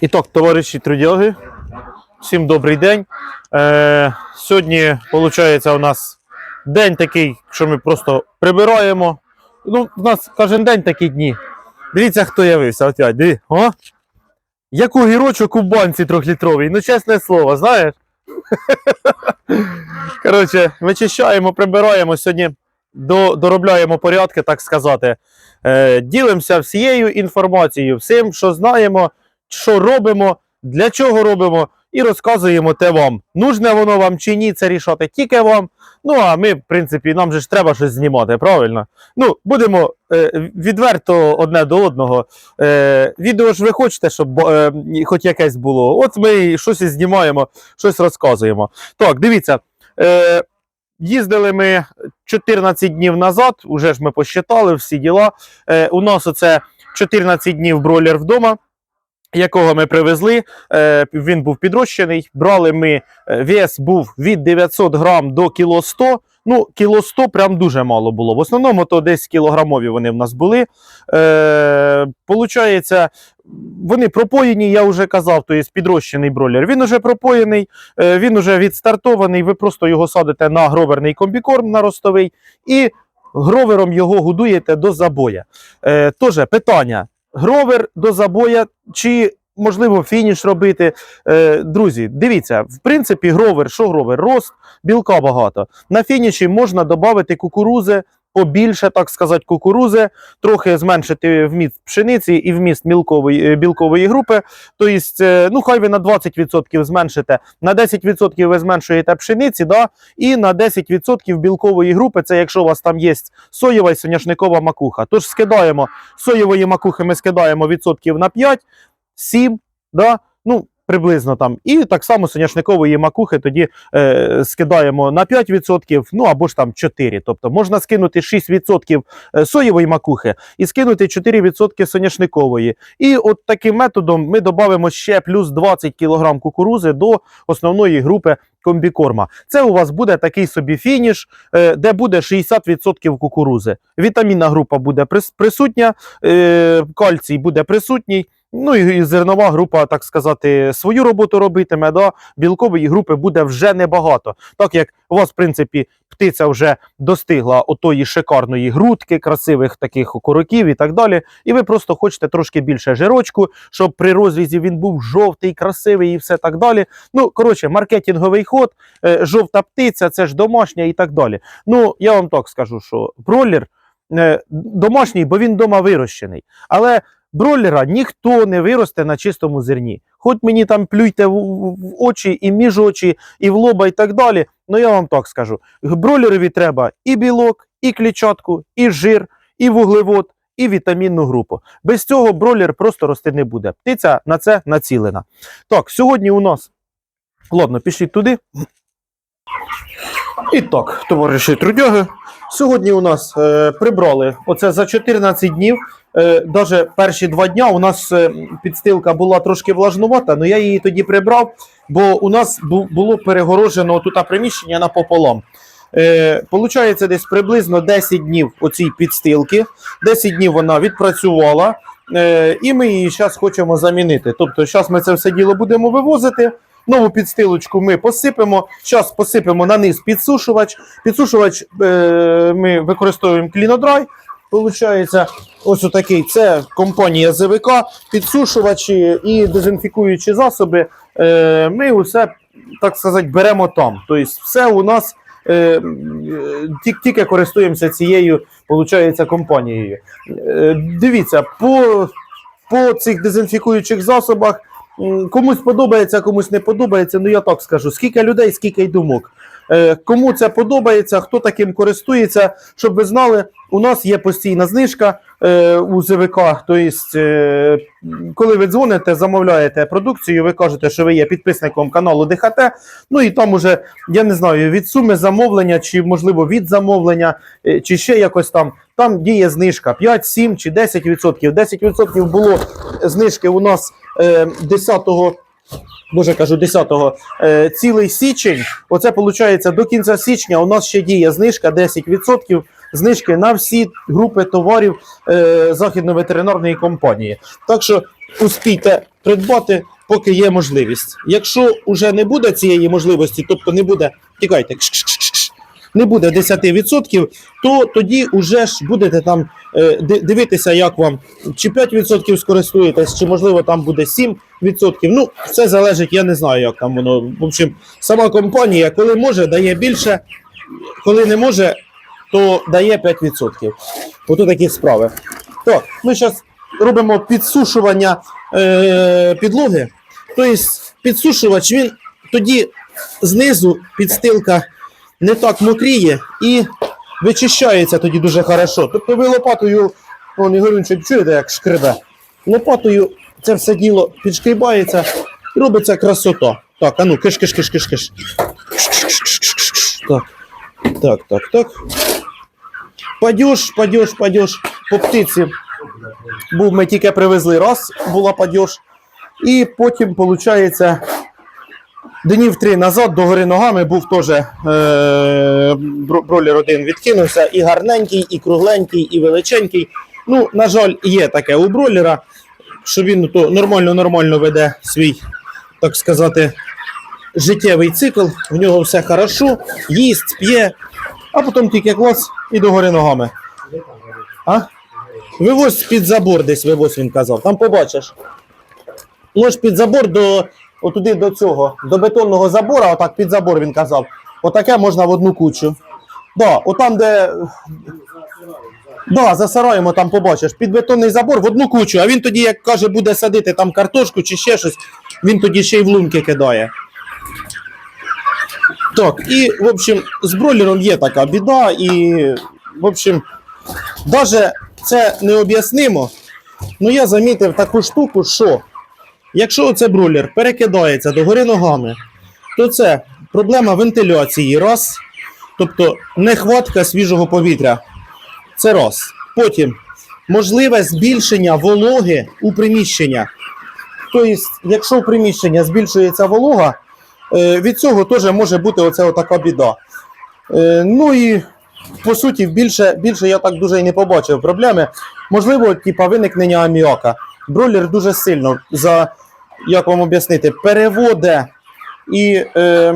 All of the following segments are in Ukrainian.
І так, товариші трудяги, всім добрий день. Е, сьогодні, виходить, у нас день такий, що ми просто прибираємо. Ну, у нас кожен день такі дні. Дивіться, хто явився. От я, диви. О? Як огірочок у банці трьохлітровій. Ну, чесне слово, знаєш? Коротше, вичищаємо, прибираємо сьогодні, до, доробляємо порядки, так сказати. Е, ділимося всією інформацією, всім, що знаємо, що робимо, для чого робимо, і розказуємо те вам. Нужне воно вам чи ні, це рішати тільки вам. Ну а ми, в принципі, нам же ж треба щось знімати, правильно? Ну, будемо е, відверто одне до одного. Е, відео ж ви хочете, щоб е, хоч якесь було. От ми щось і знімаємо, щось розказуємо. Так, дивіться. Е, Їздили ми 14 днів назад, уже ж ми посчитали всі діла. Е, у нас оце 14 днів бройлер вдома, якого ми привезли. Е, він був підрощений. Брали ми, е, вес був від 900 грам до кіло 100. Ну, кіло 100 прям дуже мало було. В основному то десь кілограмові вони в нас були. Е, получається, вони пропоєні, я вже казав, то є підрощений бройлер. Він уже пропоєний, е, він уже відстартований. Ви просто його садите на гроверний комбікорм на ростовий і гровером його годуєте до забоя. Е, Тоже питання: гровер до забоя чи. Можливо, фініш робити. Е, друзі, дивіться, в принципі, гровер, що гровер? Рост, білка багато. На фініші можна додати кукурузи, побільше, так сказати, кукурузи, трохи зменшити вміст пшениці і вміст мілкової, е, білкової групи. Тобто, е, ну, хай ви на 20% зменшите, на 10% ви зменшуєте пшениці, да? і на 10% білкової групи, це якщо у вас там є соєва і соняшникова макуха. Тож скидаємо соєвої макухи, ми скидаємо відсотків на 5, 7, да? ну, приблизно там. І так само соняшникової макухи тоді е, скидаємо на 5%, ну або ж там 4%. Тобто можна скинути 6% е, соєвої макухи і скинути 4% соняшникової. І от таким методом ми додамо ще плюс 20 кг кукурузи до основної групи комбікорма. Це у вас буде такий собі фініш, е, де буде 60% кукурузи. Вітамінна група буде прис- присутня, е, кальцій буде присутній. Ну і зернова група, так сказати, свою роботу робитиме. Да? Білкової групи буде вже небагато. Так як у вас, в принципі, птиця вже достигла отої шикарної грудки, красивих таких окороків і так далі. І ви просто хочете трошки більше жирочку, щоб при розрізі він був жовтий, красивий і все так далі. Ну, коротше, маркетинговий ход, е, жовта птиця, це ж домашня і так далі. Ну, я вам так скажу, що бролер е, домашній, бо він вдома вирощений. Але бройлера ніхто не виросте на чистому зерні. Хоч мені там плюйте в, в- в очі, і між очі, і в лоба, і так далі. Ну я вам так скажу: бройлерові треба і білок, і клітчатку, і жир, і вуглевод, і вітамінну групу. Без цього бройлер просто рости не буде. Птиця на це націлена. Так, сьогодні у нас. Ладно, пішліть туди. І так, товариші трудяги. Сьогодні у нас е, прибрали оце за 14 днів. Е, даже перші два дня у нас е, підстилка була трошки влажнувата, але я її тоді прибрав, бо у нас було перегорожено тут приміщення напополам. Е, получається, десь приблизно 10 днів оцій підстилки. 10 днів вона відпрацювала, е, і ми її зараз хочемо замінити. Тобто, зараз ми це все діло будемо вивозити. Нову підстилочку ми посипемо. Зараз посипемо на низ підсушувач. Підсушувач е, ми використовуємо клінодрай. Получається, ось отакий. Це компанія ЗВК, підсушувачі і дезінфікуючі засоби. Е, ми усе, так сказати, беремо там. Тобто, все у нас е, тільки користуємося цією, получається, компанією. Е, дивіться, по, по цих дезінфікуючих засобах. Комусь подобається, комусь не подобається. Ну я так скажу: скільки людей, скільки й думок. Е, Кому це подобається, хто таким користується, щоб ви знали, у нас є постійна знижка е, у ЗВК. Тобто, коли ви дзвоните, замовляєте продукцію, ви кажете, що ви є підписником каналу ДХТ. Ну і там уже, я не знаю, від суми замовлення, чи можливо від замовлення, чи ще якось там. Там діє знижка 5, 7 чи 10%. 10% було знижки у нас е, 10 Боже кажу, 10-го, е, цілий січень. Оце виходить до кінця січня. У нас ще діє знижка 10% знижки на всі групи товарів е, західно-ветеринарної компанії. Так що успійте придбати, поки є можливість. Якщо вже не буде цієї можливості, тобто не буде, тікайте, не буде 10%, то тоді вже ж будете там дивитися, як вам чи 5% скористуєтесь, чи можливо там буде 7%. Ну, все залежить, я не знаю, як там воно. В общем, сама компанія, коли може, дає більше, коли не може, то дає 5%. Ото такі справи. Так, ми зараз робимо підсушування е, підлоги. Тобто підсушувач він тоді знизу підстилка не так мокріє і вичищається тоді дуже хорошо. Тобто ви лопатою, он Ігорюнчик, чуєте, як шкребе? Лопатою це все діло підшкрібається і робиться красота. Так, а ну, киш, киш, киш, киш, киш. Так, так, так, так. Падеж, падеж, падеж по птиці. Був ми тільки привезли раз, була падеж. І потім, виходить, днів три назад до гори ногами був теж е, бро- бролер один відкинувся, і гарненький, і кругленький, і величенький. Ну, на жаль, є таке у бролера, що він то нормально-нормально веде свій, так сказати, життєвий цикл. В нього все хорошо, їсть, п'є, а потім тільки клас і до гори ногами. А? Вивозь під забор десь, вивозь, він казав. Там побачиш. Можеш під забор до отуди до цього, до бетонного забора, отак під забор він казав. Отаке можна в одну кучу. Да, отам, де. Да, за сараєм там побачиш. Під бетонний забор в одну кучу, а він тоді, як каже, буде садити там картошку чи ще щось, він тоді ще й в лунки кидає. Так, і, в общем, з бройлером є така біда, і, в общем, навіть це не об'яснимо. Ну я замітив таку штуку, що якщо це бролер перекидається догори ногами, то це проблема вентиляції, раз. Тобто нехватка свіжого повітря. Це раз. Потім можливе збільшення вологи у приміщення. Тобто, якщо в приміщення збільшується волога, е, від цього теж може бути оце така біда. Е, Ну і по суті, більше, більше я так дуже і не побачив проблеми. Можливо, типа виникнення аміака. Бройлер дуже сильно за як вам об'яснити, переводе і е,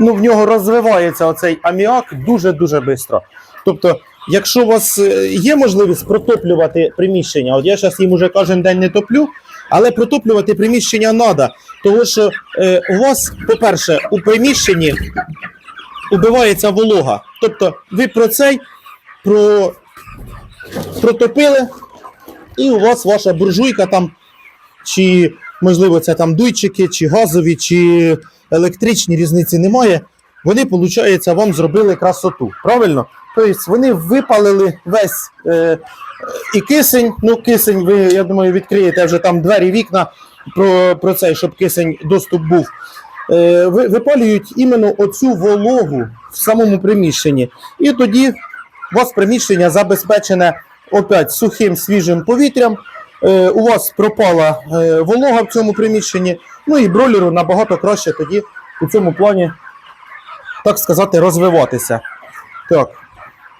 ну, в нього розвивається оцей аміак дуже-дуже швидко. Тобто, якщо у вас е, є можливість протоплювати приміщення, от я зараз їм уже кожен день не топлю, але протоплювати приміщення треба. Тому що е, у вас, по-перше, у приміщенні убивається волога. Тобто ви про цей про, протопили, і у вас ваша буржуйка там, чи можливо це там дуйчики, чи газові, чи електричні різниці немає. Вони, виходить, вам зробили красоту. Правильно? Тобто вони випалили весь е, і кисень. Ну, кисень, ви, я думаю, відкриєте вже там двері, вікна про, про цей, щоб кисень доступ був е, випалюють іменно оцю вологу в самому приміщенні. І тоді у вас приміщення забезпечене опять сухим свіжим повітрям. Е, у вас пропала е, волога в цьому приміщенні. Ну і бройлеру набагато краще тоді у цьому плані, так сказати, розвиватися. Так.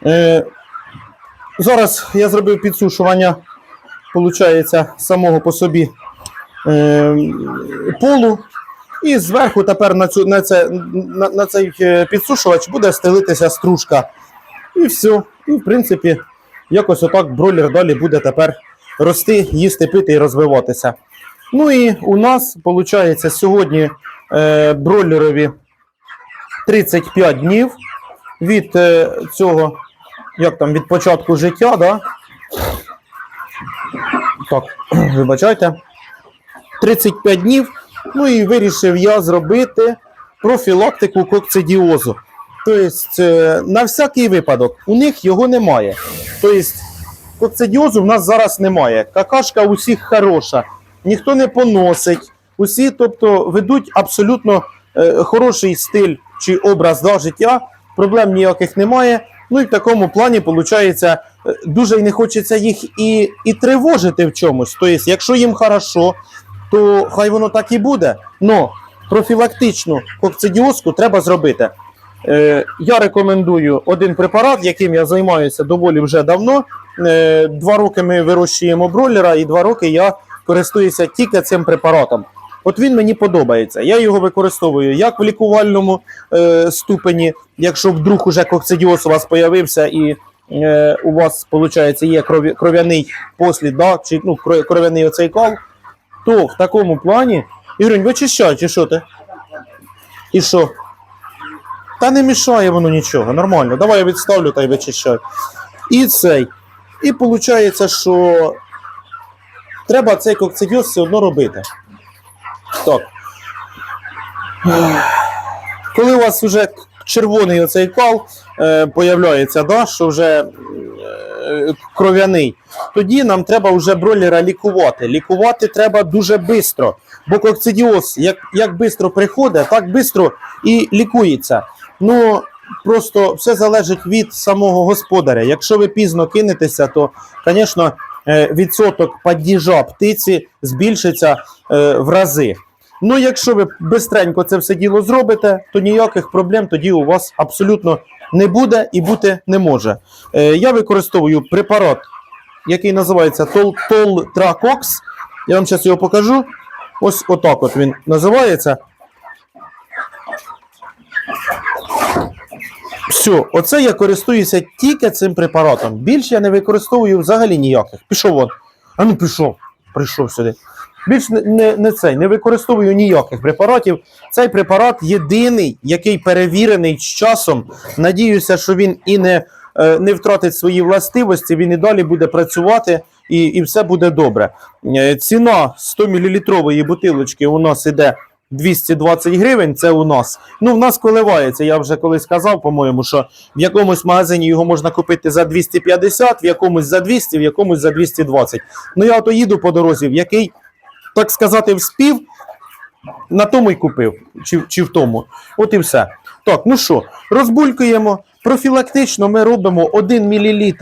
Е, зараз я зробив підсушування, виходить, самого по собі полу. І зверху тепер на, цю, на, це, на, на цей підсушувач буде стелитися стружка. І все. І в принципі, якось отак бройлер далі буде тепер рости, їсти, пити і розвиватися. Ну і у нас, виходить, сьогодні е, бройлерові 35 днів від е, цього, як там, від початку життя, да? Так, вибачайте. 35 днів. Ну і вирішив я зробити профілактику кокцидіозу. Тобто, е, на всякий випадок, у них його немає. Тобто, кокцидіозу в нас зараз немає. Какашка у всіх хороша, ніхто не поносить. Усі, тобто, ведуть абсолютно е, хороший стиль чи образ да, життя, проблем ніяких немає. Ну і в такому плані, виходить, дуже й не хочеться їх і, і тривожити в чомусь. Тобто, якщо їм хорошо, то хай воно так і буде. Но профілактичну кокцидіозку треба зробити. Е, я рекомендую один препарат, яким я займаюся доволі вже давно. Е, два роки ми вирощуємо бройлера, і два роки я користуюся тільки цим препаратом. От він мені подобається. Я його використовую як в лікувальному е, ступені, якщо вдруг уже кокцидіоз у вас появився і у вас, виходить, є крові, кров'яний послід, да, чи ну, кров'яний оцей кал, то в такому плані. Ігорюнь, вичищай, чи що ти? І що? Та не мішає воно нічого, нормально. Давай я відставлю та й вичищай. І цей. І виходить, що треба цей кокцидіоз все одно робити. Так. Коли у вас вже червоний оцей кал е, появляється, да, що вже е, кров'яний, тоді нам треба вже бройлера лікувати. Лікувати треба дуже швидко, бо кокцидіоз як, як швидко приходить, так швидко і лікується. Ну, просто все залежить від самого господаря. Якщо ви пізно кинетеся, то, звісно, е, відсоток падіжа птиці збільшиться е, в рази. Ну, якщо ви бистренько це все діло зробите, то ніяких проблем тоді у вас абсолютно не буде і бути не може. Е, я використовую препарат, який називається Тол- Толтракокс. Я вам зараз його покажу. Ось отак от він називається. Все, оце я користуюся тільки цим препаратом. Більше я не використовую взагалі ніяких. Пішов вон. А ну пішов, прийшов сюди. Більш не, не, не цей, не використовую ніяких препаратів. Цей препарат єдиний, який перевірений з часом. Надіюся, що він і не, е, не втратить свої властивості, він і далі буде працювати і, і все буде добре. Е, Ціна 100 мл бутилочки у нас іде 220 гривень. Це у нас. Ну, в нас коливається. Я вже колись казав, по-моєму, що в якомусь магазині його можна купити за 250, в якомусь за 200, в якомусь за 220. Ну я ото їду по дорозі, в який, так сказати, вспів, на тому й купив, чи, чи в тому. От і все. Так, ну що, розбулькуємо. Профілактично ми робимо 1 мл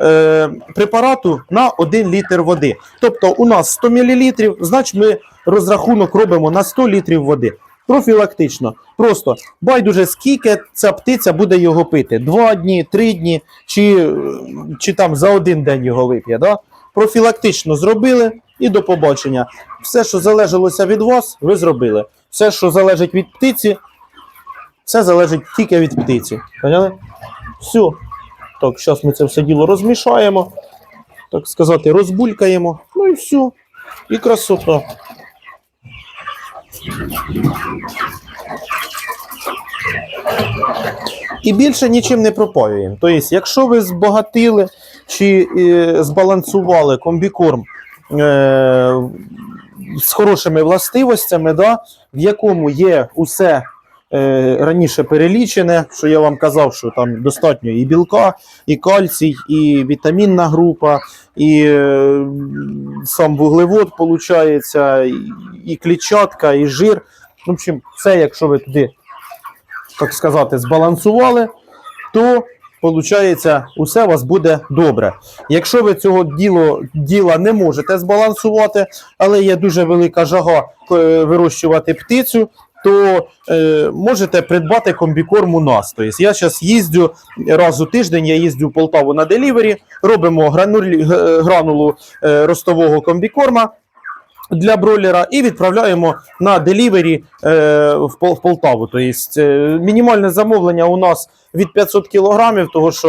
е, препарату на 1 літр води. Тобто у нас 100 мл, значить ми розрахунок робимо на 100 літрів води. Профілактично. Просто байдуже, скільки ця птиця буде його пити. Два дні, три дні, чи, чи там за один день його вип'є. Да? Профілактично зробили і до побачення. Все, що залежалося від вас, ви зробили. Все, що залежить від птиці, все залежить тільки від птиці. Поняли? Все. Так, зараз ми це все діло розмішаємо, так сказати, розбулькаємо. Ну і все. І красота. І більше нічим не пропаюємо. Тобто, якщо ви збагатили чи е, збалансували комбікорм е, з хорошими властивостями, да, в якому є усе раніше перелічене, що я вам казав, що там достатньо і білка, і кальцій, і вітамінна група, і е, сам вуглевод, і, і клітчатка, і жир. В общем, це, якщо ви туди, так сказати, збалансували, то Получається, усе у вас буде добре. Якщо ви цього діло, діла не можете збалансувати, але є дуже велика жага е, вирощувати птицю, то е, можете придбати комбікорм у нас. Тобто я зараз їздю раз у тиждень, я їздю в Полтаву на делівері, робимо гранулі, гранулу е, ростового комбікорма. Для бройлера і відправляємо на делівері е, в, Пол- в Полтаву. Тобто е, мінімальне замовлення у нас від 500 кілограмів, того що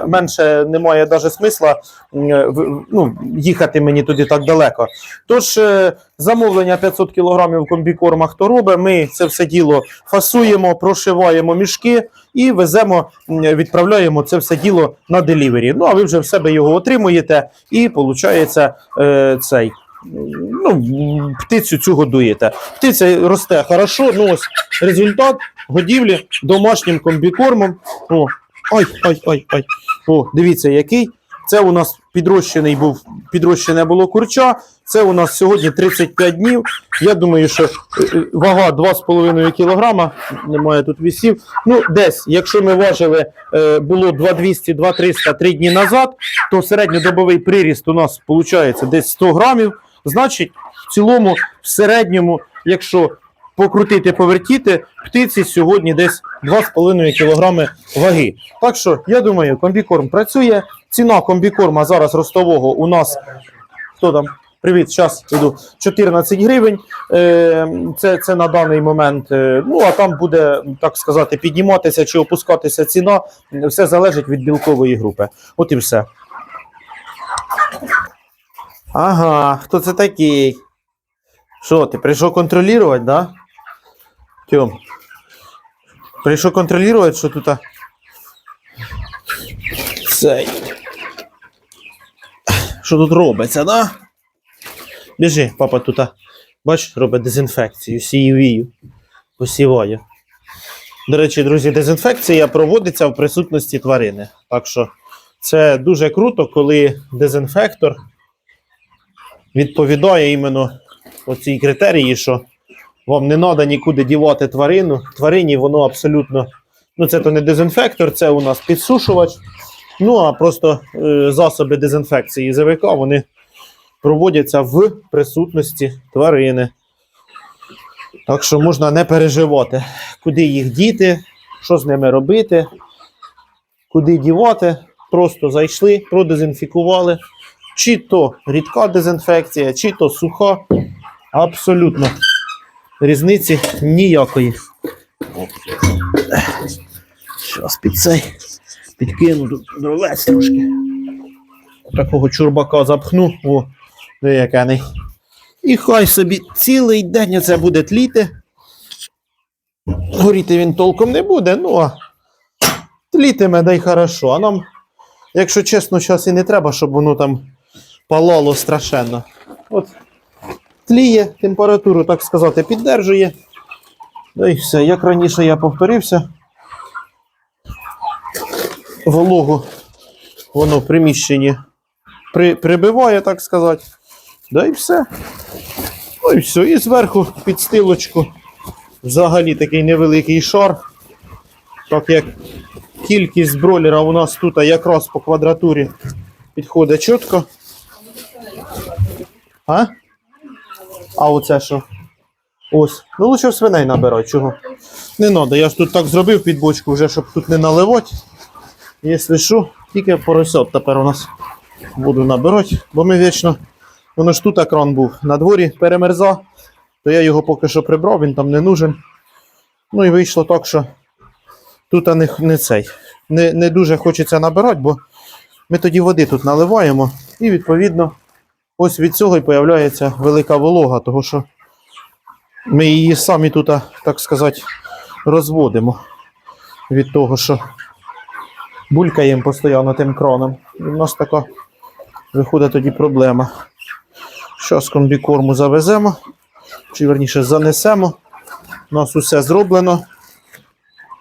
е, менше немає навіть смисла е, ну, їхати мені туди так далеко. Тож е, замовлення 500 кілограмів комбікорма, хто робить, ми це все діло фасуємо, прошиваємо мішки і веземо, відправляємо це все діло на делівері. Ну а ви вже в себе його отримуєте, і виходить е, цей. Ну, птицю цю годуєте. Птиця росте хорошо. Ну ось результат годівлі домашнім комбікормом. О, ой, ой, ой, ой. О, дивіться, який. Це у нас підрощений був, підрощене було курча. Це у нас сьогодні 35 днів. Я думаю, що е, е, вага 2,5 кг, немає тут вісів. Ну, десь, якщо ми важили, е, було 2200, 2300 3 дні назад, то середньодобовий приріст у нас виходить десь 100 грамів. Значить, в цілому, в середньому, якщо покрутити, повертіти, птиці сьогодні десь 2,5 кг ваги. Так що, я думаю, комбікорм працює. Ціна комбікорма зараз ростового у нас. Хто там? Привіт, зараз йду 14 гривень. Е, це, це на даний момент. Е, ну а там буде, так сказати, підніматися чи опускатися ціна. Все залежить від білкової групи. От і все. Ага, хто це такий? Що, ти прийшов контролювати, да? Тьом. Прийшов контролювати, що тут. Цей. Що тут робиться, да? Біжи, папа тут, бач, робить дезінфекцію, сієвію, посіває. До речі, друзі, дезінфекція проводиться в присутності тварини. Так що це дуже круто, коли дезінфектор відповідає іменно оцій критерії, що вам не треба нікуди дівати тварину. Тварині воно абсолютно. Ну, це то не дезінфектор, це у нас підсушувач. Ну, а просто е, засоби дезінфекції ЗВК вони проводяться в присутності тварини. Так що можна не переживати, куди їх діти, що з ними робити, куди дівати. Просто зайшли, продезінфікували. Чи то рідка дезінфекція, чи то суха. Абсолютно різниці ніякої. Щас під цей підкину дровець трошки. Такого чурбака запхну. О, де якений. І хай собі цілий день це буде тліти. Горіти він толком не буде, ну а тлітиме, дай хорошо. А нам, якщо чесно, зараз і не треба, щоб воно там палало страшенно. От тліє, температуру, так сказати, піддержує. Да і все. Як раніше я повторився, вологу воно в приміщенні при, прибиває, так сказати. Да і все. Ну і все. І зверху підстилочку взагалі такий невеликий шар. Так як кількість бройлера у нас тут якраз по квадратурі підходить чітко. А? А оце що? Ось. Ну лучше свиней набирати, чого? Не треба, я ж тут так зробив під бочку, вже щоб тут не наливати. Якщо що, тільки поросят тепер у нас буду набирати, бо ми вічно. Воно ж тут екран був на дворі перемерза, то я його поки що прибрав, він там не нужен. Ну і вийшло так, що тут не, не цей. Не, не дуже хочеться набирати, бо ми тоді води тут наливаємо, і відповідно ось від цього і появляється велика волога, тому що ми її самі тут, так сказати, розводимо від того, що булькаємо постійно тим краном. І в нас така виходить тоді проблема. Зараз комбікорму завеземо, чи верніше занесемо. У нас усе зроблено.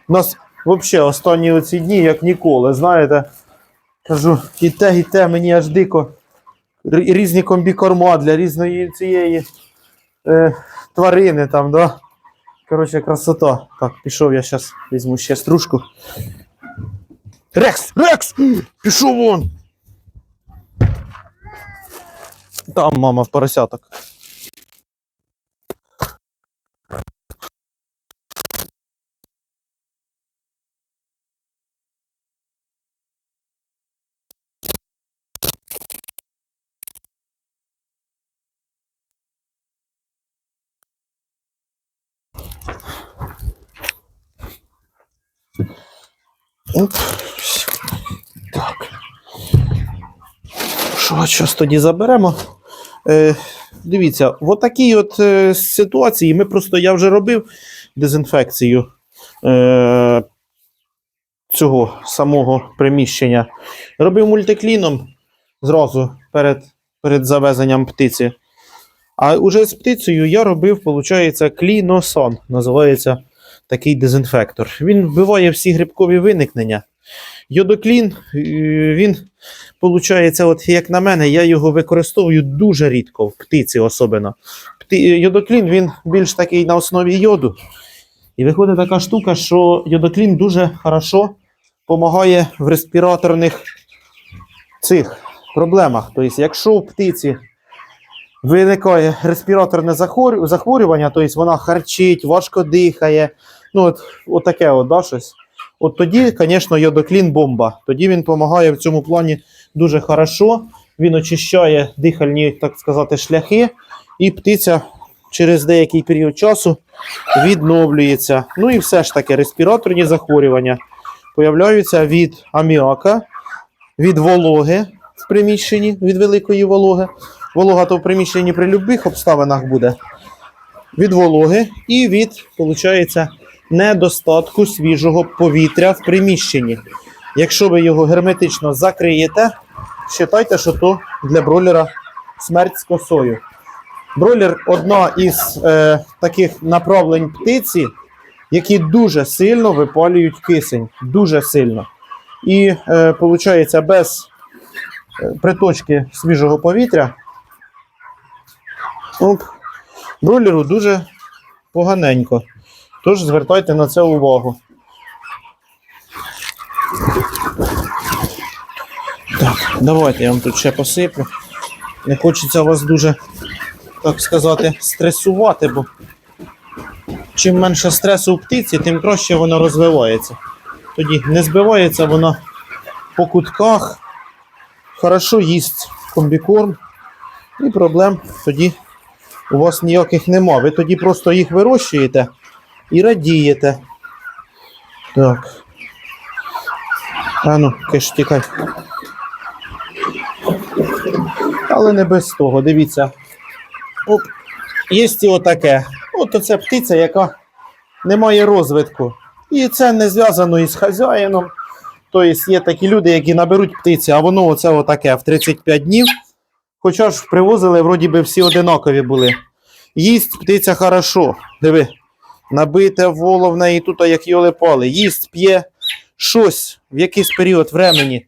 У нас взагалі останні оці дні, як ніколи, знаєте, кажу, і те, і те, мені аж дико. Різні комбікорма для різної цієї е, тварини там, да. Коротше, красота. Так, пішов я зараз візьму ще стружку. Рекс! Рекс! Пішов вон! Там мама в поросяток. Оп. Так. Що зараз тоді заберемо? Е, дивіться, в отакій от е, ситуації ми просто я вже робив дезінфекцію е, цього самого приміщення. Робив мультикліном зразу перед, перед завезенням птиці. А уже з птицею я робив, виходить, кліносон. Називається такий дезінфектор. Він вбиває всі грибкові виникнення. Йодоклін, е, він, виходить, от як на мене, я його використовую дуже рідко, в птиці особливо. Йодоклін він більш такий на основі йоду. І виходить така штука, що йодоклін дуже хорошо допомагає в респіраторних цих проблемах. Тобто, якщо в птиці виникає респіраторне захворювання, тобто вона харчить, важко дихає, ну от, от таке от, да, щось. От тоді, звісно, йодоклін бомба. Тоді він допомагає в цьому плані дуже хорошо. він очищає дихальні, так сказати, шляхи, і птиця через деякий період часу відновлюється. Ну і все ж таки, респіраторні захворювання появляються від аміака, від вологи в приміщенні, від великої вологи. Волога то в приміщенні при будь-яких обставинах буде. Від вологи і від, виходить, недостатку свіжого повітря в приміщенні. Якщо ви його герметично закриєте, вважайте, що то для бройлера смерть з косою. Бройлер одна із е, таких направлень птиці, які дуже сильно випалюють кисень. Дуже сильно. І е, виходить, без е, приточки свіжого повітря оп, бройлеру дуже поганенько. Тож звертайте на це увагу. Так, давайте я вам тут ще посиплю. Не хочеться вас дуже, так сказати, стресувати, бо чим менше стресу у птиці, тим краще вона розвивається. Тоді не збивається вона по кутках, хорошо їсть комбікорм, і проблем тоді у вас ніяких нема. Ви тоді просто їх вирощуєте і радієте. Так. А ну, киш, тікай. Але не без того. Дивіться. Оп. Є отаке. От це птиця, яка не має розвитку. І це не зв'язано із хазяїном. Тобто є такі люди, які наберуть птиці, а воно оце отаке в 35 днів. Хоча ж привозили, вроді би всі одинакові були. Їсть птиця хорошо. Диви, набите воло в неї тут, як йоли пали. Їсть, п'є щось в якийсь період времени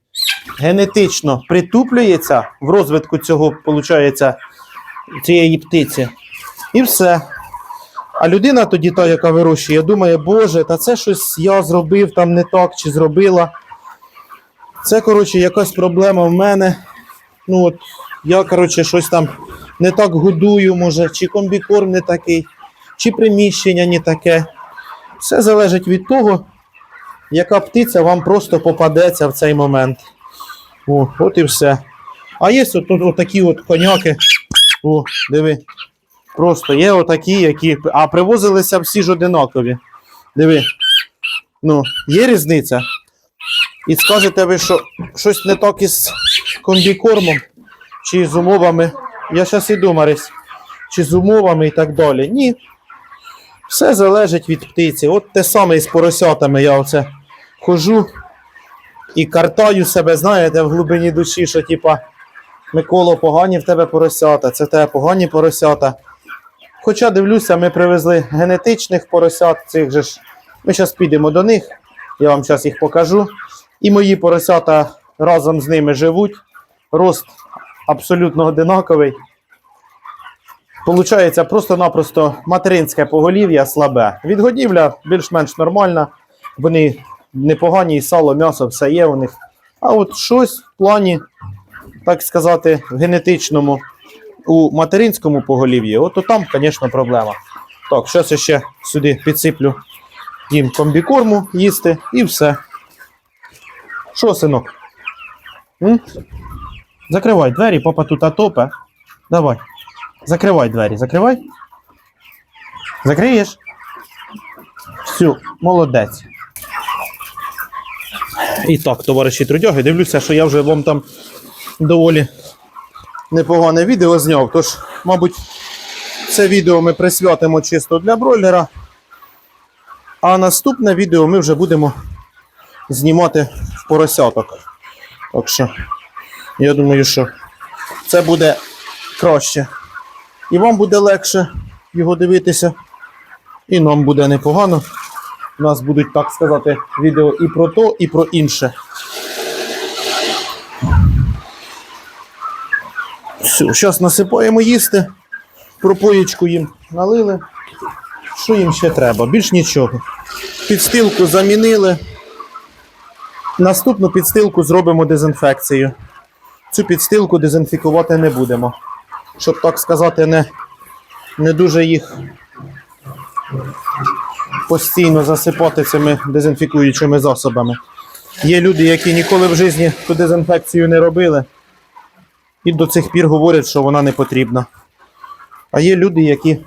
генетично притуплюється в розвитку цього, виходить, цієї птиці. І все. А людина тоді, та, яка вирощує, думає, Боже, та це щось я зробив там не так чи зробила. Це, коротше, якась проблема в мене. Ну от, я, коротше, щось там не так годую, може, чи комбікорм не такий, чи приміщення не таке. Все залежить від того, яка птиця вам просто попадеться в цей момент. О, от і все. А є от, от, такі от коняки. О, диви. Просто є отакі, які. А привозилися всі ж одинакові. Диви. Ну, є різниця. І скажете ви, що щось не так із комбікормом, чи з умовами. Я зараз іду, Марись. Чи з умовами і так далі. Ні. Все залежить від птиці. От те саме з поросятами я оце хожу і картаю себе, знаєте, в глибині душі, що типа Миколо, погані в тебе поросята, це в тебе погані поросята. Хоча дивлюся, ми привезли генетичних поросят, цих же ж. Ми зараз підемо до них, я вам зараз їх покажу. І мої поросята разом з ними живуть. Рост абсолютно одинаковий. Получається просто-напросто материнське поголів'я слабе. Відгодівля більш-менш нормальна. Вони непогані, і сало, м'ясо, все є у них. А от щось в плані, так сказати, генетичному, у материнському поголів'ї, от там, звісно, проблема. Так, зараз я ще сюди підсиплю їм комбікорму їсти і все. Що, синок? М? Закривай двері, папа тут атопе. Давай. Закривай двері, закривай. Закриєш? Все, молодець. І так, товариші трудяги, дивлюся, що я вже вам там доволі непогане відео зняв. Тож, мабуть, це відео ми присвятимо чисто для бройлера. А наступне відео ми вже будемо знімати в поросяток. Так що, я думаю, що це буде краще. І вам буде легше його дивитися, і нам буде непогано. У нас будуть, так сказати, відео і про то, і про інше. Все, зараз насипаємо їсти. Пропоєчку їм налили. Що їм ще треба? Більш нічого. Підстилку замінили. Наступну підстилку зробимо дезінфекцію. Цю підстилку дезінфікувати не будемо. Щоб так сказати, не, не дуже їх постійно засипати цими дезінфікуючими засобами. Є люди, які ніколи в житті ту дезінфекцію не робили. і до цих пір говорять, що вона не потрібна. А є люди, які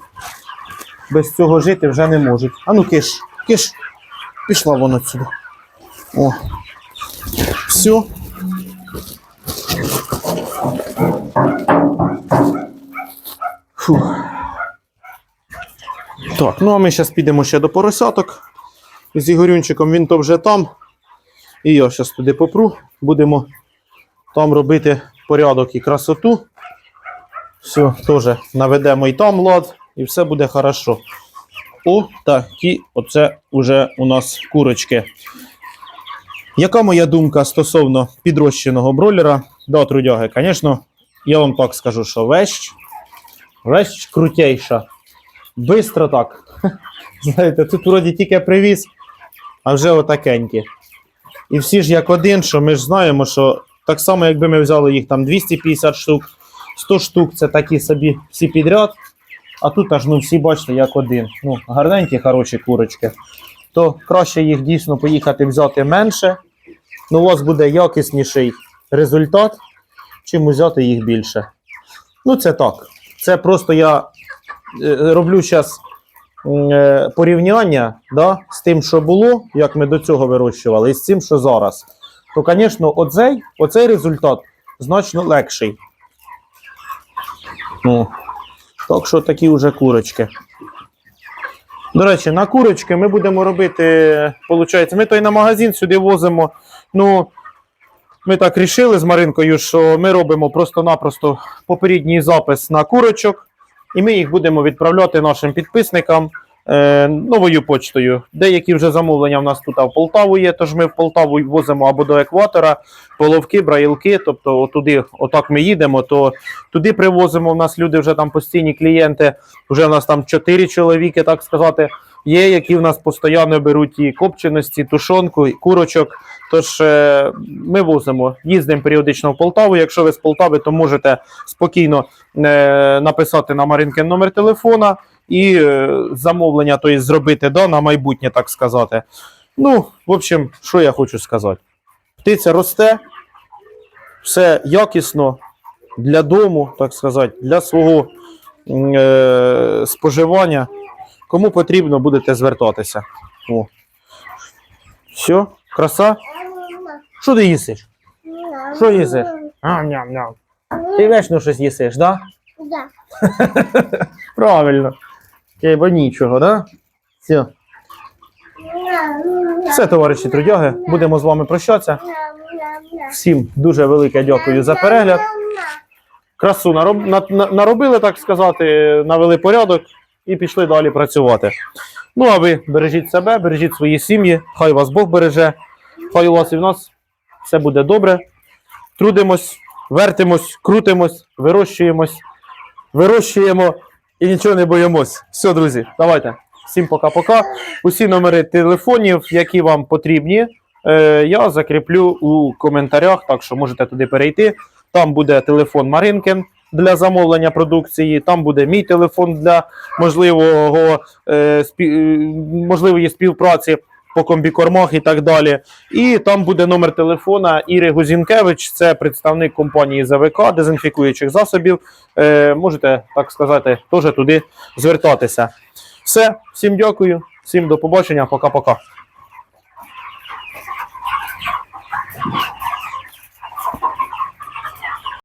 без цього жити вже не можуть. А ну киш, киш, пішла вона сюди. О. Все. Фух. Так, ну а ми зараз підемо ще до поросяток. З Ігорюнчиком він то вже там. І я зараз туди попру. Будемо там робити порядок і красоту. Все, теж наведемо і там лад, і все буде хорошо. О, такі оце вже у нас курочки. Яка моя думка стосовно підрощеного бройлера? Да, трудяги, звісно, я вам так скажу, що вещь, вещь крутейша. Бистро так. Знаєте, тут вроді тільки привіз, а вже отакенькі. І всі ж як один, що ми ж знаємо, що так само, якби ми взяли їх там 250 штук, 100 штук це такі собі всі підряд. А тут аж ну всі бачите, як один. Ну, гарненькі, хороші курочки. То краще їх дійсно поїхати взяти менше. Ну, у вас буде якісніший результат, чим взяти їх більше. Ну, це так. Це просто я е, роблю зараз порівняння да, з тим, що було, як ми до цього вирощували, і з тим, що зараз. То, звісно, оцей, оцей результат значно легший. Ну, так що такі вже курочки. До речі, на курочки ми будемо робити, виходить, ми той на магазин сюди возимо. Ну, ми так рішили з Маринкою, що ми робимо просто-напросто попередній запис на курочок, і ми їх будемо відправляти нашим підписникам е, новою почтою. Деякі вже замовлення в нас тут в Полтаву є, тож ми в Полтаву возимо або до екватора, половки, браїлки. Тобто, туди, отак ми їдемо, то туди привозимо. У нас люди вже там постійні клієнти, вже в нас там чотири чоловіки, так сказати. Є, які в нас постійно беруть і копченості, тушонку, і курочок. Тож е, ми возимо, їздимо періодично в Полтаву. Якщо ви з Полтави, то можете спокійно е, написати на Маринкин номер телефона і е, замовлення тобто, зробити да, на майбутнє, так сказати. Ну, в общем, що я хочу сказати. Птиця росте, все якісно для дому, так сказати, для свого е, споживання. Кому потрібно, будете звертатися. О. Все, краса. Що ти їсиш? Що їсиш? А, ням-ням. Ти вечно щось їсиш, да? Да. Правильно. Бо нічого, да? Все. Все, товариші трудяги, будемо з вами прощатися. Всім дуже велике дякую за перегляд. Красу нароб... на- на- наробили, так сказати, навели порядок і пішли далі працювати. Ну, а ви бережіть себе, бережіть свої сім'ї, хай вас Бог береже, хай у вас і в нас все буде добре. Трудимось, вертимось, крутимось, вирощуємось, вирощуємо і нічого не боїмось. Все, друзі, давайте. Всім пока-пока. Усі номери телефонів, які вам потрібні, е, я закріплю у коментарях, так що можете туди перейти. Там буде телефон Маринкин для замовлення продукції, там буде мій телефон для можливого, е, е, можливої співпраці по комбікормах і так далі. І там буде номер телефона Іри Гузінкевич, це представник компанії ЗВК, дезінфікуючих засобів. Е, Можете так сказати, теж туди звертатися. Все, всім дякую, всім до побачення, пока-пока.